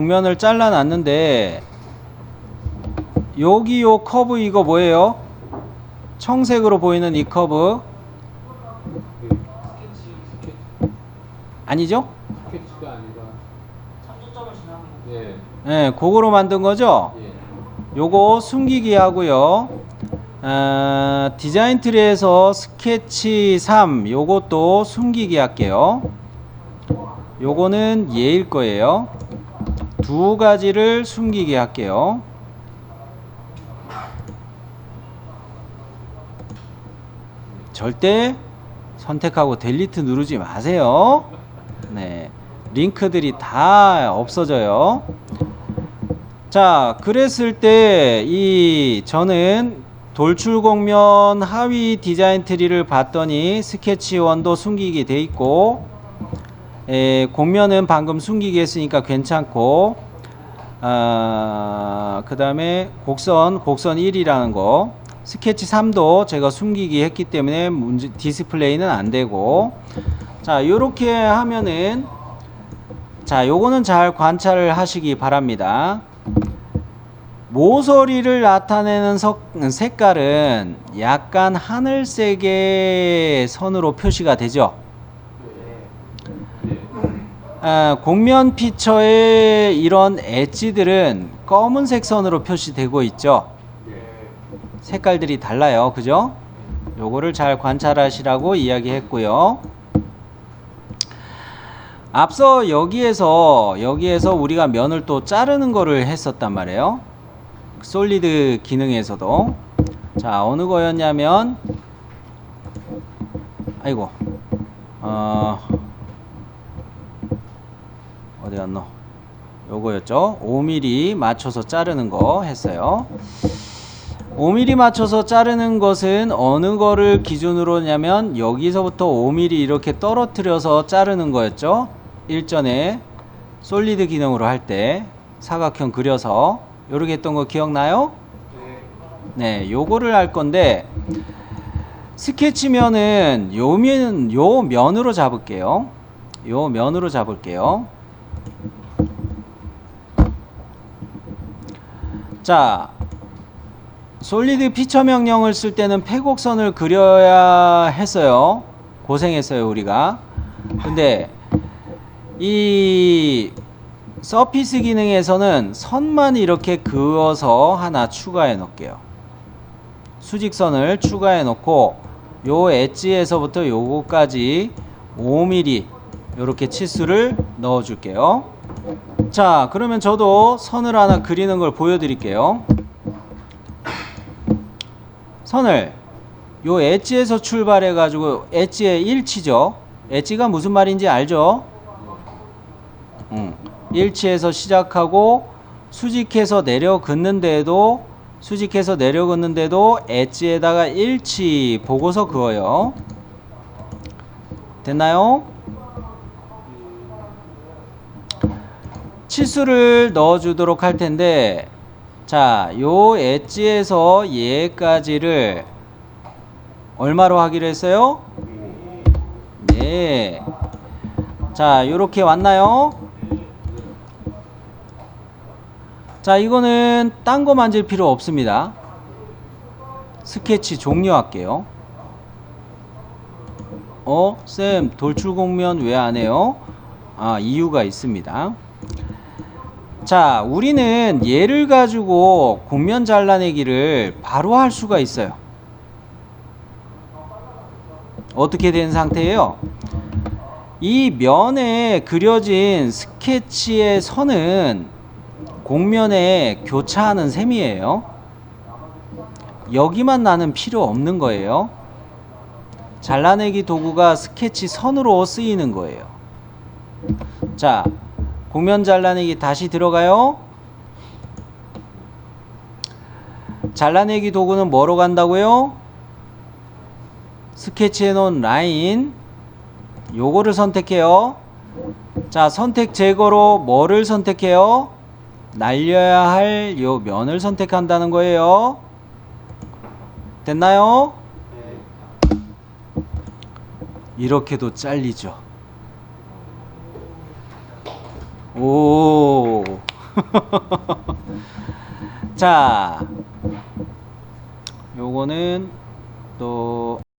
공면을 잘라놨는데 여기 요 커브 이거 뭐예요? 청색으로 보이는 이 커브 아니죠? 지나는 거. 예, 예, 그거로 만든 거죠? 예. 요거 숨기기 하고요. 아, 디자인 트리에서 스케치 3 요것도 숨기기 할게요. 요거는 예일 거예요. 두 가지를 숨기기 할게요. 절대 선택하고 델리트 누르지 마세요. 네. 링크들이 다 없어져요. 자, 그랬을 때 이 저는 돌출곡면 하위 디자인 트리를 봤더니 스케치 원도 숨기게 돼 있고 에, 곡면은 방금 숨기게 했으니까 괜찮고 아, 그 다음에 곡선 곡선 1이라는 거. 스케치 3도 제가 숨기기 했기 때문에 문제, 디스플레이는 안 되고. 자 요렇게 하면은 자 요거는 잘 관찰을 하시기 바랍니다. 모서리를 나타내는 석- 색깔은 약간 하늘색의 선으로 표시가 되죠? 예. 아, 곡면 피처의 이런 엣지들은 검은색 선으로 표시되고 있죠. 색깔들이 달라요. 그죠? 요거를 잘 관찰하시라고 이야기했고요. 앞서 여기에서 여기에서 우리가 면을 또 자르는 거를 했었단 말이에요. 솔리드 기능에서도 자 어느 거였냐면 아이고 어 갔노? 요거였죠. 5mm 맞춰서 자르는 거 했어요. 5mm 맞춰서 자르는 것은 어느 거를 기준으로 냐면 여기서부터 5mm 이렇게 떨어뜨려서 자르는 거였죠. 일전에 솔리드 기능으로 할 때 사각형 그려서 요렇게 했던 거 기억나요? 네, 요거를 할 건데 스케치면은 요 면, 요 면으로 잡을게요. 요 면으로 잡을게요. 자, 솔리드 피처 명령을 쓸 때는 패곡선을 그려야 했어요. 고생했어요, 우리가. 근데 이 서피스 기능에서는 선만 이렇게 그어서 하나 추가해 놓을게요. 수직선을 추가해 놓고 요 엣지에서부터 요거까지 5mm 이렇게 치수를 넣어 줄게요. 자, 그러면 저도 선을 하나 그리는 걸 보여드릴게요. 선을 요 엣지에서 출발해 가지고 엣지의 일치죠. 엣지가 무슨 말인지 알죠? 음, 일치에서 시작하고 수직해서 내려 긋는데도 수직해서 내려 긋는데도 엣지에다가 일치 보고서 그어요. 됐나요? 치수를 넣어주도록 할 텐데 자, 요 엣지에서 얘까지를 얼마로 하기로 했어요? 네. 자, 요렇게 왔나요? 자, 이거는 딴 거 만질 필요 없습니다. 스케치 종료할게요. 어, 쌤, 돌출곡면 왜 안 해요? 아, 이유가 있습니다. 자, 우리는 얘를 가지고 곡면 잘라내기를 바로 할 수가 있어요. 어떻게 된 상태예요? 이 면에 그려진 스케치의 선은 곡면에 교차하는 셈이에요. 여기만 나는 필요 없는 거예요. 잘라내기 도구가 스케치 선으로 쓰이는 거예요. 자, 곡면 잘라내기 다시 들어가요. 잘라내기 도구는 뭐로 간다고요? 스케치해 놓은 라인 요거를 선택해요. 자, 선택 제거로 뭐를 선택해요? 날려야 할 요 면을 선택한다는 거예요. 됐나요? 이렇게도 잘리죠. 오. 자, 요거는 또